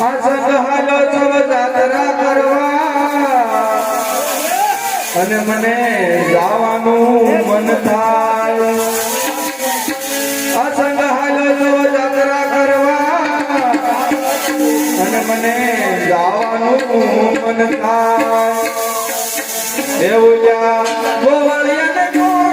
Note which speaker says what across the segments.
Speaker 1: આજન હાલો છો જાત્રા કરવા. અને મને જવાનું મન થાય. અસંગ હાલો છો જાત્રા કરવા. અને મને જવાનું મન થાય. એવું જા ગોવાળિયાને મને.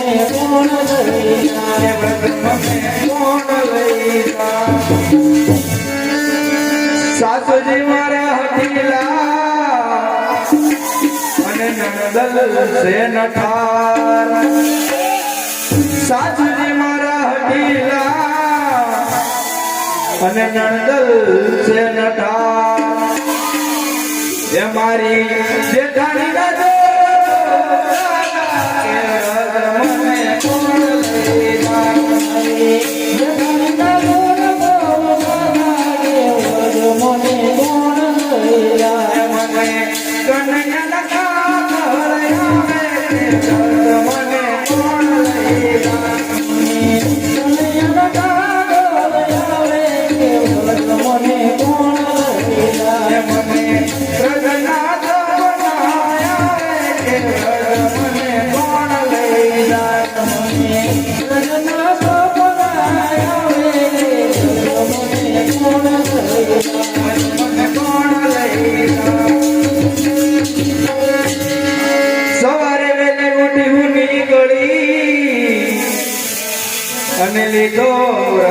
Speaker 1: कोण सासुजी मारा हटीला અને નંદલ સે નઠાર સાસુજી મારા હટીલા અને નંદલ સે નઠાર એ મારી જેઠાણી ના Thank you.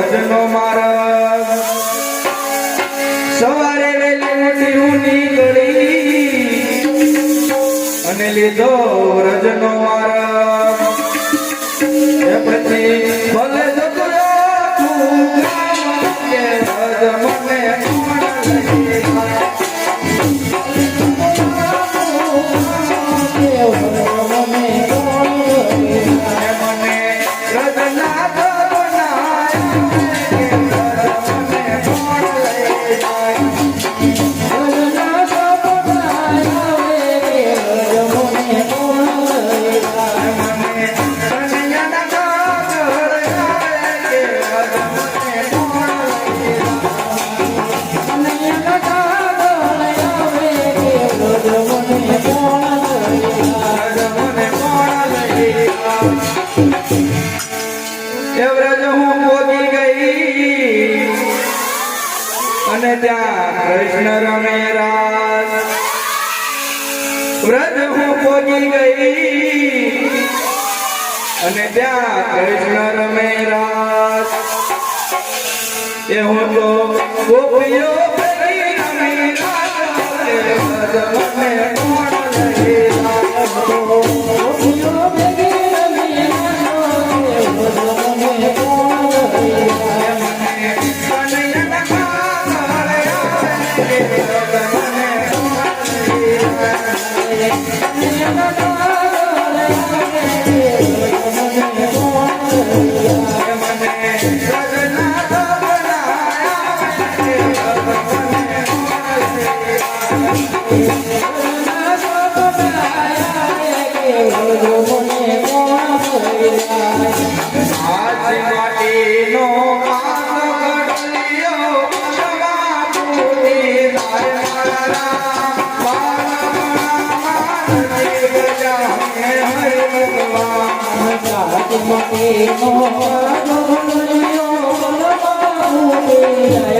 Speaker 1: ભજનો મારા સવારે વેલી મોટી હું નીકળી અને લીધો રજનો મારા અને ત્યાં કૃષ્ણ રમે રાસ. વ્રજ હું પોગી ગઈ અને ત્યાં કૃષ્ણ રમે રાસ. એ હું તો ગોપીઓ
Speaker 2: નો મતે મોહ ગોળિયો મનમાં ઉડે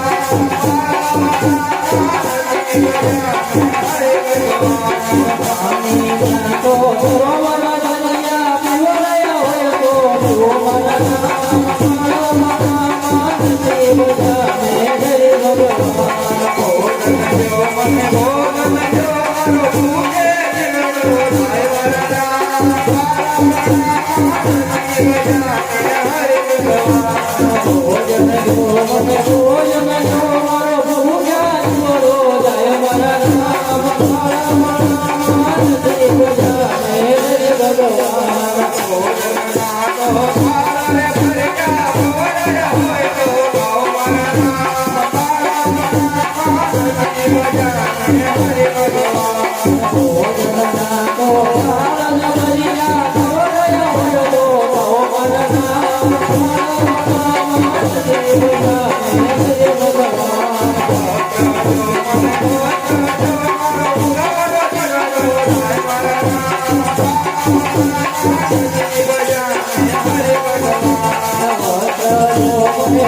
Speaker 2: ભોજન જો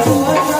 Speaker 1: ભગવાન